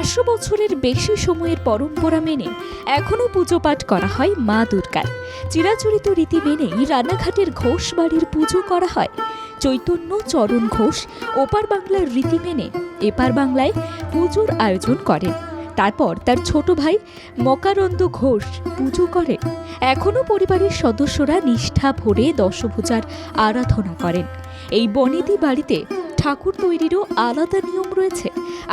পাঁচশো বছরের বেশি সময়ের পরম্পরা মেনে এখনও পুজো পাঠ করা হয় মা দুর্গার। চিরাচরিত রীতি মেনেই রানাঘাটের ঘোষ বাড়ির পুজো করা হয়। চৈতন্য চরণ ঘোষ ওপার বাংলার রীতি মেনে এপার বাংলায় পুজোর আয়োজন করেন। তারপর তার ছোট ভাই মকারন্দ ঘোষ পুজো করেন। এখনও পরিবারের সদস্যরা নিষ্ঠা ভরে দশভূজার আরাধনা করেন। এই বনেদি বাড়িতে ঠাকুর তৈরিরও আলাদা নিয়ম রয়েছে।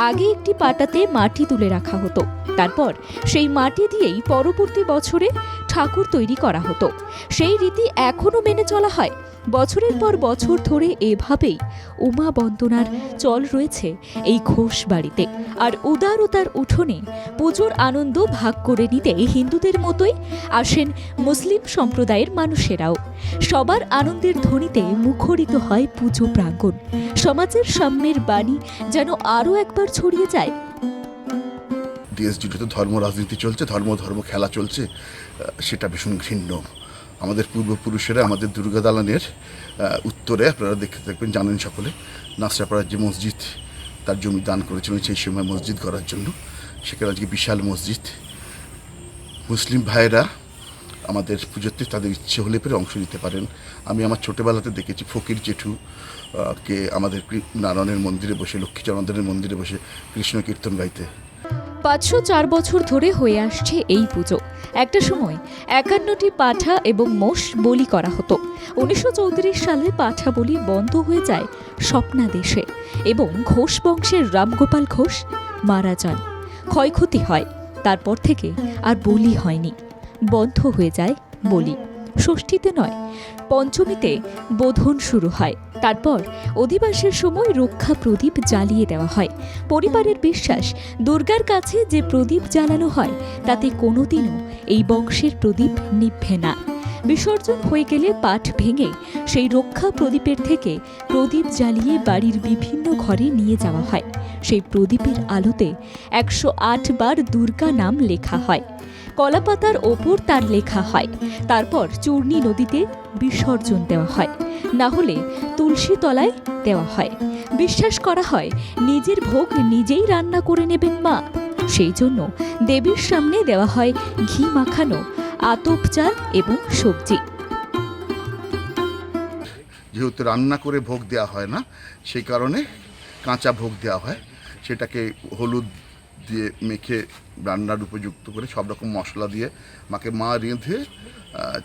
আগে একটি পাটাতে মাটি তুলে রাখা হতো। তারপর সেই মাটি দিয়েই পরবর্তী বছরে ঠাকুর তৈরি করা হতো। সেই রীতি এখনও মেনে চলা হয়। বছরের পর বছর ধরে এভাবেই উমা বন্দনার চল রয়েছে এই ঘোষ বাড়িতে। আর উদারতার উঠোনে পুজোর আনন্দ ভাগ করে নিতে হিন্দুদের মতোই আসেন মুসলিম সম্প্রদায়ের মানুষেরাও। সবার আনন্দের ধ্বনিতে মুখরিত হয় পুজো প্রাঙ্গণ। সমাজের সাম্যের বাণী যেন আরও একবার ছড়িয়ে যায়। দেশ তো ধর্ম রাজনীতি চলছে, ধর্ম ধর্ম খেলা চলছে সেটা ভীষণ ঘৃণ্য। আমাদের পূর্বপুরুষেরা আমাদের দুর্গা দালানের উত্তরে আপনারা দেখতে থাকবেন, জানেন সকলে, নাসরাপাড়ার যে মসজিদ, তার জমি দান করেছিলেন সেই সময় মসজিদ করার জন্য। সেখানে আজকে বিশাল মসজিদ। মুসলিম ভাইয়েরা আমাদের পুজোতে তাদের ইচ্ছে হলে পরে অংশ নিতে পারেন। আমি আমার ছোটোবেলাতে দেখেছি ফকির জেঠু কে আমাদের নারায়ণের মন্দিরে বসে লক্ষ্মীচরণদের মন্দিরে বসে কৃষ্ণ কীর্তন গাইতে। পাঁচশো চার বছর ধরে হয়ে আসছে এই পুজো। একটা সময় একান্নটি পাঠা এবং মোষ বলি করা হতো। উনিশশো চৌত্রিশ সালে পাঠা বলি বন্ধ হয়ে যায় স্বপ্নাদেশে এবং ঘোষ বংশের রামগোপাল ঘোষ মারা যান। ক্ষয়ক্ষতি হয়, তারপর থেকে আর বলি হয়নি। বন্ধ হয়ে যায় বলি। ষষ্ঠীতে নয়, পঞ্চমীতে বোধন শুরু হয়। তারপর অধিবাসের সময় রক্ষা প্রদীপ জ্বালিয়ে দেওয়া হয়। পরিবারের বিশ্বাস, দুর্গার কাছে যে প্রদীপ জ্বালানো হয়, তাতে কোনোদিনও এই বংশের প্রদীপ নিভবে না। বিসর্জন হয়ে গেলে পাঠ ভেঙে সেই রক্ষা প্রদীপের থেকে প্রদীপ জ্বালিয়ে বাড়ির বিভিন্ন ঘরে নিয়ে যাওয়া হয়। সেই প্রদীপের আলোতে একশো আট বার দুর্গা নাম লেখা হয়। কলাপাতার ওপর তার লেখা হয়। তারপর চূর্ণী নদীতে বিসর্জন দেওয়া হয়। না হলে তুলসী তলায় দেওয়া হয়। বিশ্বাস করা হয়, নিজের ভোগ নিজেই রান্না করে নেবেন মা। সেই জন্য দেবীর সামনে দেওয়া হয় ঘি মাখানো, আতপ চাল এবং সবজি। যেহেতু রান্না করে ভোগ দেওয়া হয় না, সেই কারণে কাঁচা ভোগ দেওয়া হয়। সেটাকে হলুদ দিয়ে মেখে রান্নার উপযুক্ত করে সব রকম মশলা দিয়ে মাকে মা রেঁধে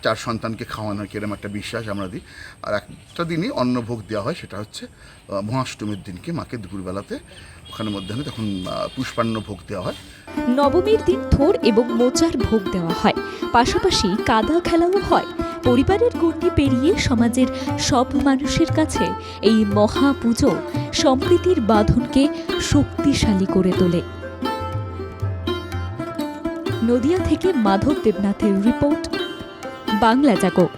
চার সন্তানকে খাওয়ানো হয় কিরম একটা বিশ্বাস আমরা দিই। আর একটা দিনই অন্ন ভোগ দেওয়া হয়, সেটা হচ্ছে মহাষ্টমীর দিনকে মাকে দুপুরবেলাতে ওখানে মধ্যাহ্নে তখন পুষ্পান্ন ভোগ দেওয়া হয়। নবমীর দিন থোর এবং মোচার ভোগ দেওয়া হয়। পাশাপাশি কাদা খেলাও হয়। পরিবারের গণ্ডি পেরিয়ে সমাজের সব মানুষের কাছে এই মহাপুজো সম্প্রীতির বাঁধনকে শক্তিশালী করে তোলে। নদিয়া থেকে মাধব দেবনাথের রিপোর্ট। বাংলা জাগো।